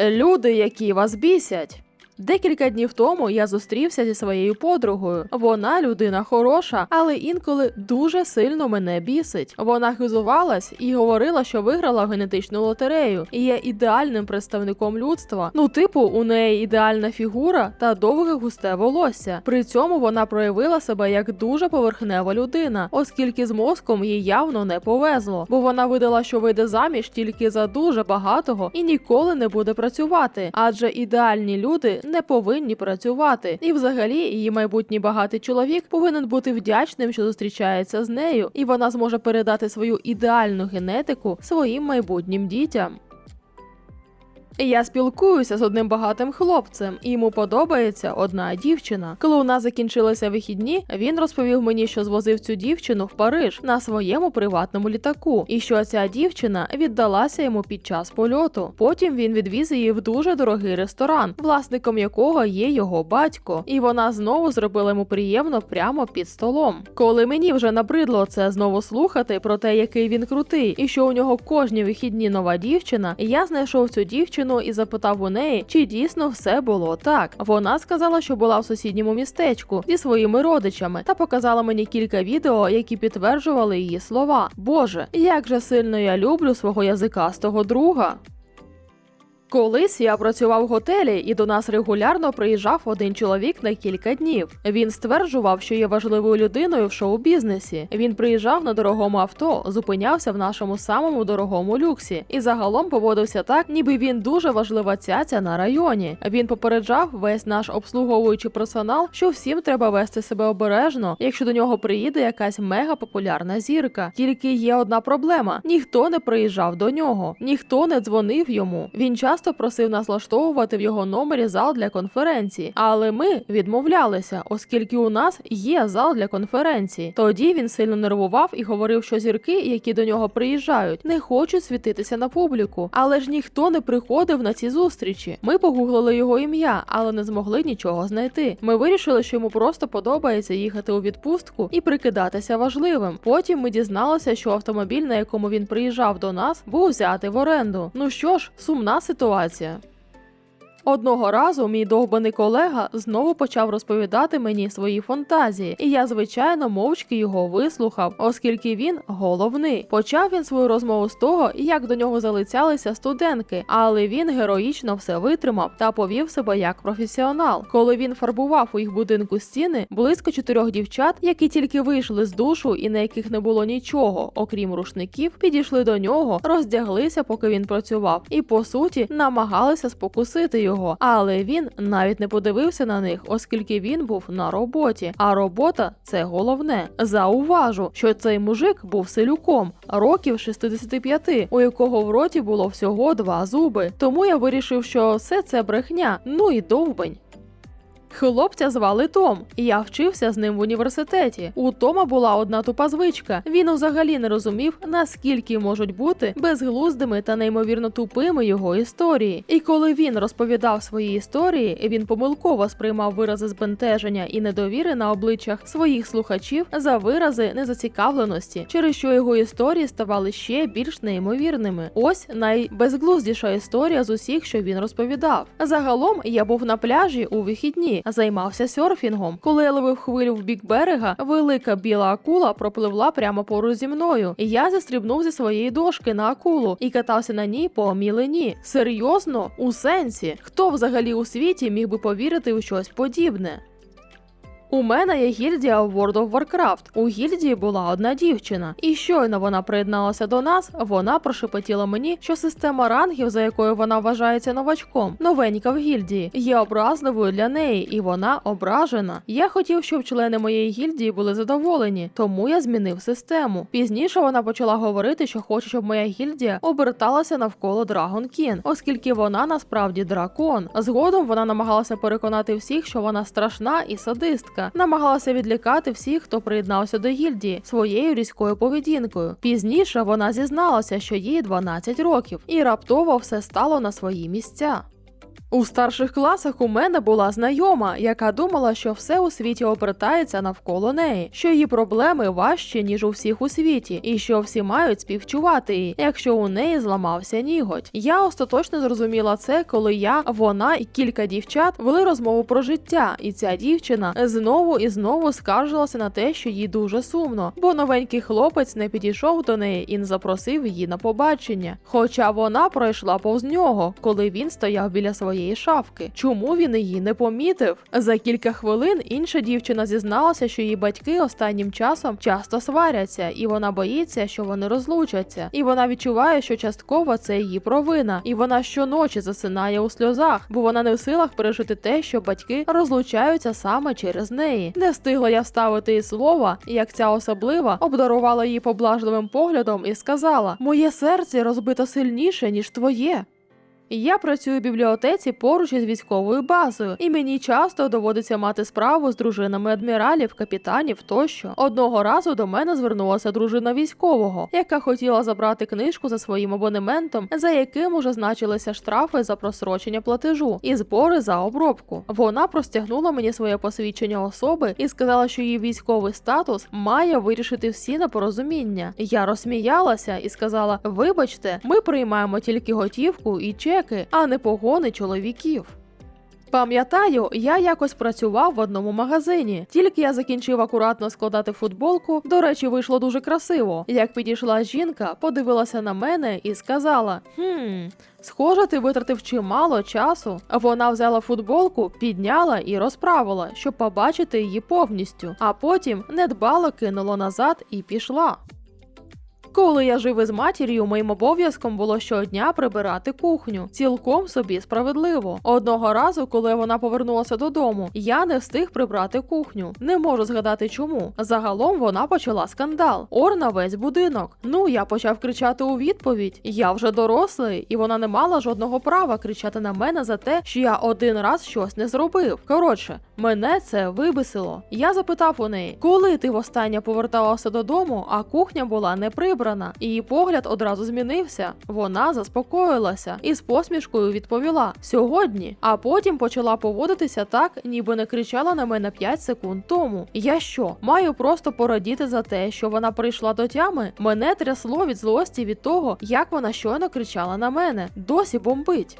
Люди, які вас бісять. Декілька днів тому я зустрівся зі своєю подругою. Вона людина хороша, але інколи дуже сильно мене бісить. Вона хизувалась і говорила, що виграла генетичну лотерею і є ідеальним представником людства. Ну, типу, у неї ідеальна фігура та довге густе волосся. При цьому вона проявила себе як дуже поверхнева людина, оскільки з мозком їй явно не повезло, бо вона видала, що вийде заміж тільки за дуже багатого і ніколи не буде працювати, адже ідеальні люди не повинні працювати. І взагалі її майбутній багатий чоловік повинен бути вдячним, що зустрічається з нею, і вона зможе передати свою ідеальну генетику своїм майбутнім дітям. Я спілкуюся з одним багатим хлопцем, і йому подобається одна дівчина. Коли у нас закінчилися вихідні, він розповів мені, що звозив цю дівчину в Париж на своєму приватному літаку, і що ця дівчина віддалася йому під час польоту. Потім він відвіз її в дуже дорогий ресторан, власником якого є його батько, і вона знову зробила йому приємно прямо під столом. Коли мені вже набридло це знову слухати про те, який він крутий, і що у нього кожні вихідні нова дівчина, я знайшов цю дівчину і запитав у неї, чи дійсно все було так. Вона сказала, що була в сусідньому містечку зі своїми родичами, та показала мені кілька відео, які підтверджували її слова. Боже, як же сильно я люблю свого язикастого друга. Колись я працював в готелі, і до нас регулярно приїжджав один чоловік на кілька днів. Він стверджував, що є важливою людиною в шоу-бізнесі. Він приїжджав на дорогому авто, зупинявся в нашому самому дорогому люксі і загалом поводився так, ніби він дуже важлива цяця на районі. Він попереджав весь наш обслуговуючий персонал, що всім треба вести себе обережно, якщо до нього приїде якась мега популярна зірка. Тільки є одна проблема: ніхто не приїжджав до нього, ніхто не дзвонив йому. Він часто просив нас влаштовувати в його номері зал для конференції, але ми відмовлялися, оскільки у нас є зал для конференції. Тоді він сильно нервував і говорив, що зірки, які до нього приїжджають, не хочуть світитися на публіку. Але ж ніхто не приходив на ці зустрічі. Ми погуглили його ім'я, але не змогли нічого знайти. Ми вирішили, що йому просто подобається їхати у відпустку і прикидатися важливим. Потім ми дізналися, що автомобіль, на якому він приїжджав до нас, був взятий в оренду. Ну що ж, сумна ситуація. 多少钱。Одного разу мій довбаний колега знову почав розповідати мені свої фантазії, і я, звичайно, мовчки його вислухав, оскільки він головний. Почав він свою розмову з того, як до нього залицялися студентки, але він героїчно все витримав та повів себе як професіонал. Коли він фарбував у їх будинку стіни, близько чотирьох дівчат, які тільки вийшли з душу і на яких не було нічого, окрім рушників, підійшли до нього, роздяглися, поки він працював, і по суті намагалися спокусити його. Але він навіть не подивився на них, оскільки він був на роботі. А робота це головне. Зауважу, що цей мужик був селюком, років 65, у якого в роті було всього два зуби. Тому я вирішив, що все це брехня, ну і довбень. Хлопця звали Том, і я вчився з ним в університеті. У Тома була одна тупа звичка. Він взагалі не розумів, наскільки можуть бути безглуздими та неймовірно тупими його історії. І коли він розповідав свої історії, він помилково сприймав вирази збентеження і недовіри на обличчях своїх слухачів за вирази незацікавленості, через що його історії ставали ще більш неймовірними. Ось найбезглуздіша історія з усіх, що він розповідав. Загалом я був на пляжі у вихідні займався серфінгом. Коли я ловив хвилю в бік берега, велика біла акула пропливла прямо поруч зі мною. Я застрибнув зі своєї дошки на акулу і катався на ній по мілині. Серйозно? У сенсі? Хто взагалі у світі міг би повірити у щось подібне? У мене є гільдія в World of Warcraft. У гільдії була одна дівчина, і щойно вона приєдналася до нас, вона прошепотіла мені, що система рангів, за якою вона вважається новачком, новенька в гільдії, є образливою для неї, і вона ображена. Я хотів, щоб члени моєї гільдії були задоволені, тому я змінив систему. Пізніше вона почала говорити, що хоче, щоб моя гільдія оберталася навколо Dragon King, оскільки вона насправді дракон. Згодом вона намагалася переконати всіх, що вона страшна і садистка. Намагалася відлякати всіх, хто приєднався до гільдії своєю різкою поведінкою. Пізніше вона зізналася, що їй 12 років, і раптово все стало на свої місця. У старших класах у мене була знайома, яка думала, що все у світі обертається навколо неї, що її проблеми важчі, ніж у всіх у світі, і що всі мають співчувати їй, якщо у неї зламався ніготь. Я остаточно зрозуміла це, коли я, вона і кілька дівчат вели розмову про життя, і ця дівчина знову і знову скаржилася на те, що їй дуже сумно, бо новенький хлопець не підійшов до неї і не запросив її на побачення. Хоча вона пройшла повз нього, коли він стояв біля своєї шафки. Чому він її не помітив? За кілька хвилин інша дівчина зізналася, що її батьки останнім часом часто сваряться, і вона боїться, що вони розлучаться. І вона відчуває, що частково це її провина, і вона щоночі засинає у сльозах, бо вона не в силах пережити те, що батьки розлучаються саме через неї. Не встигла я вставити і слова, як ця особлива обдарувала її поблажливим поглядом і сказала: Моє серце розбито сильніше, ніж твоє. Я працюю в бібліотеці поруч із військовою базою, і мені часто доводиться мати справу з дружинами адміралів, капітанів тощо. Одного разу до мене звернулася дружина військового, яка хотіла забрати книжку за своїм абонементом, за яким уже значилися штрафи за просрочення платежу і збори за обробку. Вона простягнула мені своє посвідчення особи і сказала, що її військовий статус має вирішити всі непорозуміння. Я розсміялася і сказала: Вибачте, ми приймаємо тільки готівку і чеки, а не погони чоловіків. Пам'ятаю, я якось працював в одному магазині. Тільки я закінчив акуратно складати футболку. До речі, вийшло дуже красиво. Як підійшла жінка, подивилася на мене і сказала: Хм, схоже, ти витратив чимало часу. Вона взяла футболку, підняла і розправила, щоб побачити її повністю, а потім недбало кинула назад і пішла. Коли я жив із матір'ю, моїм обов'язком було щодня прибирати кухню. Цілком собі справедливо. Одного разу, коли вона повернулася додому, я не встиг прибрати кухню. Не можу згадати чому. Загалом вона почала скандал. Ор на весь будинок. Ну, я почав кричати у відповідь. Я вже дорослий, і вона не мала жодного права кричати на мене за те, що я один раз щось не зробив. Коротше, мене це вибисило. Я запитав у неї, коли ти востаннє поверталася додому, а кухня була не прибрана. Її погляд одразу змінився. Вона заспокоїлася і з посмішкою відповіла сьогодні, а потім почала поводитися так, ніби не кричала на мене 5 секунд тому. Я що, маю просто порадіти за те, що вона прийшла до тями? Мене трясло від злості від того, як вона щойно кричала на мене. Досі бомбить.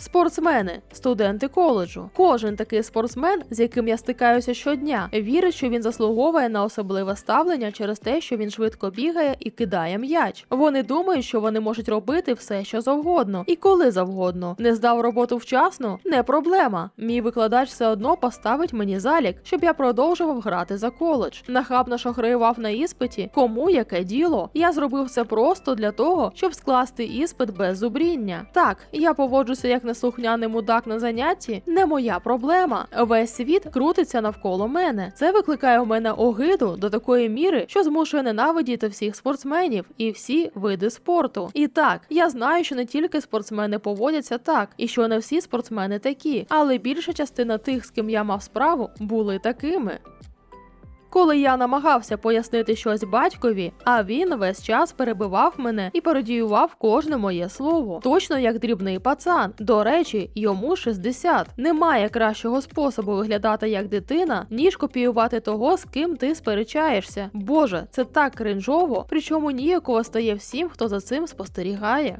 Спортсмени, студенти коледжу. Кожен такий спортсмен, з яким я стикаюся щодня, вірить, що він заслуговує на особливе ставлення через те, що він швидко бігає і кидає м'яч. Вони думають, що вони можуть робити все, що завгодно, і коли завгодно. Не здав роботу вчасно? Не проблема. Мій викладач все одно поставить мені залік, щоб я продовжував грати за коледж. Нахабно шахраював на іспиті. Кому яке діло? Я зробив все просто для того, щоб скласти іспит без зубріння. Так, я поводжуся як неслухняний мудак на занятті, не моя проблема. Весь світ крутиться навколо мене. Це викликає у мене огиду до такої міри, що змушує ненавидіти всіх спортсменів і всі види спорту. І так, я знаю, що не тільки спортсмени поводяться так, і що не всі спортсмени такі, але більша частина тих, з ким я мав справу, були такими. Коли я намагався пояснити щось батькові, а він весь час перебивав мене і пародіював кожне моє слово, точно як дрібний пацан. До речі, йому 60. Немає кращого способу виглядати як дитина, ніж копіювати того, з ким ти сперечаєшся. Боже, це так кринжово, причому ніякого стає всім, хто за цим спостерігає.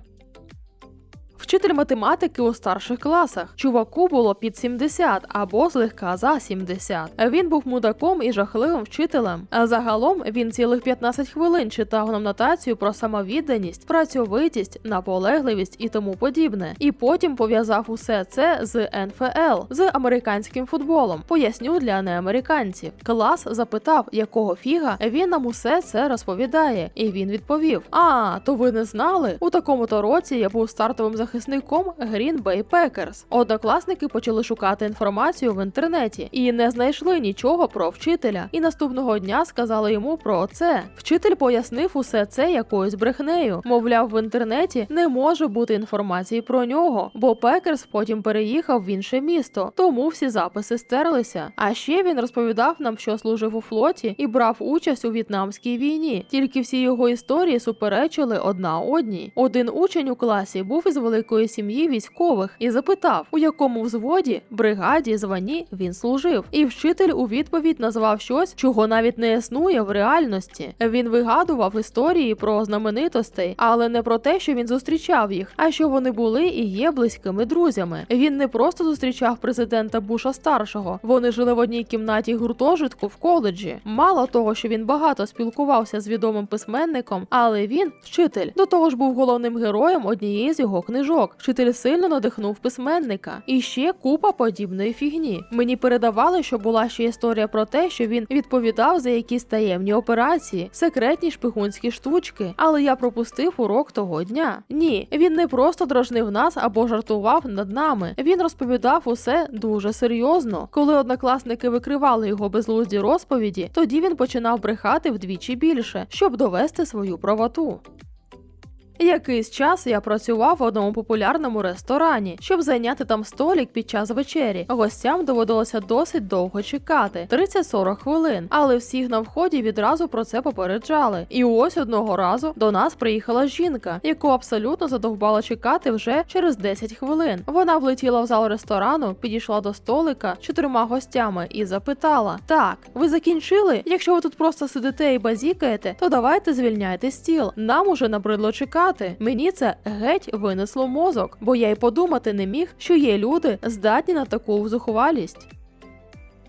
Вчитель математики у старших класах. Чуваку було під 70 або злегка за 70. Він був мудаком і жахливим вчителем. А загалом він цілих 15 хвилин читав нам нотацію про самовідданість, працьовитість, наполегливість і тому подібне. І потім пов'язав усе це з НФЛ, з американським футболом. Поясню для неамериканців. Клас запитав, якого фіга він нам усе це розповідає, і він відповів: А, то ви не знали? У такому то році я був стартовим захисником Green Bay Packers. Однокласники почали шукати інформацію в інтернеті і не знайшли нічого про вчителя. І наступного дня сказали йому про це. Вчитель пояснив усе це якоюсь брехнею. Мовляв, в інтернеті не може бути інформації про нього, бо Пекерс потім переїхав в інше місто, тому всі записи стерлися. А ще він розповідав нам, що служив у флоті і брав участь у в'єтнамській війні. Тільки всі його історії суперечили одна одній. Один учень у класі був із великої великої сім'ї військових і запитав, у якому взводі, бригаді, званні він служив. І вчитель у відповідь назвав щось, чого навіть не існує в реальності. Він вигадував історії про знаменитостей, але не про те, що він зустрічав їх, а що вони були і є близькими друзями. Він не просто зустрічав президента Буша старшого. Вони жили в одній кімнаті гуртожитку в коледжі. Мало того, що він багато спілкувався з відомим письменником, але він вчитель. До того ж був головним героєм однієї з його книжок. Вчитель сильно надихнув письменника. І ще купа подібної фігні. Мені передавали, що була ще історія про те, що він відповідав за якісь таємні операції, секретні шпигунські штучки. Але я пропустив урок того дня. Ні, він не просто дражнив нас або жартував над нами. Він розповідав усе дуже серйозно. Коли однокласники викривали його безлузді розповіді, тоді він починав брехати вдвічі більше, щоб довести свою правоту. Якийсь час я працював в одному популярному ресторані, щоб зайняти там столік під час вечері. Гостям доводилося досить довго чекати 30-40 хвилин, але всіх на вході відразу про це попереджали. І ось одного разу до нас приїхала жінка, яку абсолютно задовбало чекати вже через 10 хвилин. Вона влетіла в зал ресторану, підійшла до столика чотирма гостями і запитала: Так, ви закінчили? Якщо ви тут просто сидите і базікаєте, то давайте звільняйте стіл. Нам уже набридло чекати. Мені це геть винесло мозок, бо я й подумати не міг, що є люди здатні на таку зухвалість.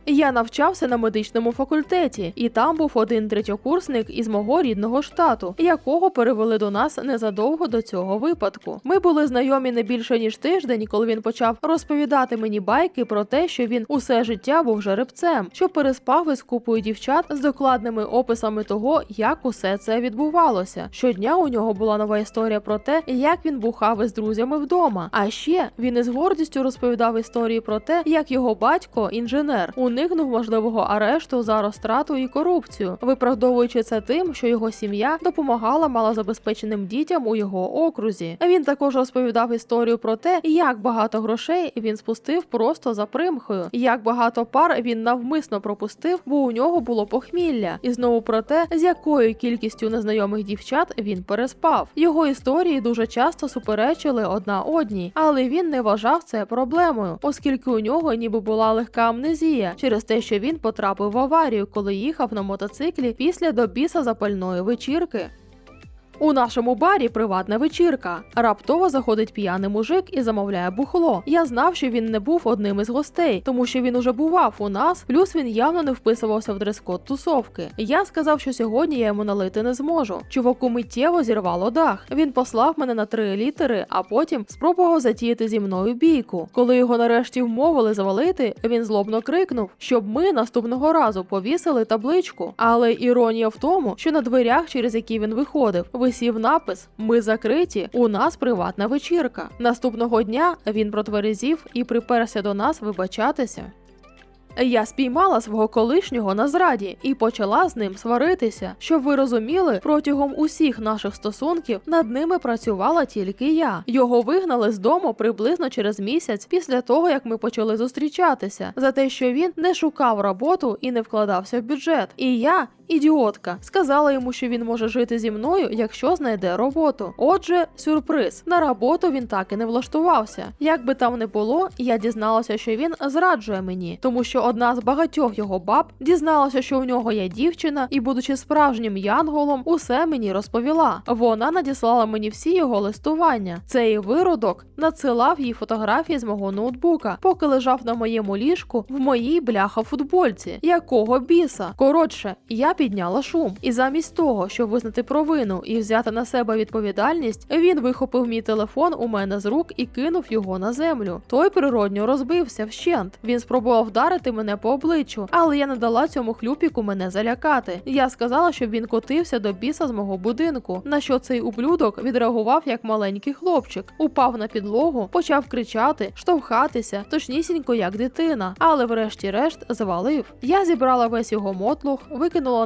Я навчався на медичному факультеті, і там був один третьокурсник із мого рідного штату, якого перевели до нас незадовго до цього випадку. Ми були знайомі не більше ніж тиждень, коли він почав розповідати мені байки про те, що він усе життя був жеребцем, що переспав із купою дівчат з докладними описами того, як усе це відбувалося. Щодня у нього була нова історія про те, як він бухав із друзями вдома. А ще він із гордістю розповідав історії про те, як його батько, інженер, уникнув можливого арешту за розтрату і корупцію, виправдовуючи це тим, що його сім'я допомагала малозабезпеченим дітям у його окрузі. Він також розповідав історію про те, як багато грошей він спустив просто за примхою, як багато пар він навмисно пропустив, бо у нього було похмілля, і знову про те, з якою кількістю незнайомих дівчат він переспав. Його історії дуже часто суперечили одна одній, але він не вважав це проблемою, оскільки у нього ніби була легка амнезія через те, що він потрапив в аварію, коли їхав на мотоциклі після до біса запальної вечірки. У нашому барі приватна вечірка. Раптово заходить п'яний мужик і замовляє бухло. Я знав, що він не був одним із гостей, тому що він уже бував у нас, плюс він явно не вписувався в дрес-код тусовки. Я сказав, що сьогодні я йому налити не зможу. Чуваку миттєво зірвало дах. Він послав мене на три літери, а потім спробував затіяти зі мною бійку. Коли його нарешті вмовили завалити, він злобно крикнув, щоб ми наступного разу повісили табличку. Але іронія в тому, що на дверях, через які він виходив, висів напис Ми закриті, у нас приватна вечірка. Наступного дня він протверезів і приперся до нас вибачатися. Я спіймала свого колишнього на зраді і почала з ним сваритися. Щоб ви розуміли, протягом усіх наших стосунків над ними працювала тільки я. Його вигнали з дому приблизно через місяць після того, як ми почали зустрічатися, за те, що він не шукав роботу і не вкладався в бюджет. І я. Ідіотка сказала йому, що він може жити зі мною, якщо знайде роботу. Отже, сюрприз на роботу він так і не влаштувався. Як би там не було, я дізналася, що він зраджує мені, тому що одна з багатьох його баб дізналася, що у нього є дівчина, і, будучи справжнім янголом, усе мені розповіла. Вона надіслала мені всі його листування. Цей виродок надсилав їй фотографії з мого ноутбука, поки лежав на моєму ліжку в моїй бляха футбольці. Якого біса? Коротше, я підняла шум, і замість того, щоб визнати провину і взяти на себе відповідальність, він вихопив мій телефон у мене з рук і кинув його на землю. Той природньо розбився вщент. Він спробував вдарити мене по обличчю, але я не дала цьому хлюпіку мене залякати. Я сказала, щоб він котився до біса з мого будинку. На що цей ублюдок відреагував як маленький хлопчик, упав на підлогу, почав кричати, штовхатися, точнісінько як дитина, але врешті-решт звалив. Я зібрала весь його мотлух, викинула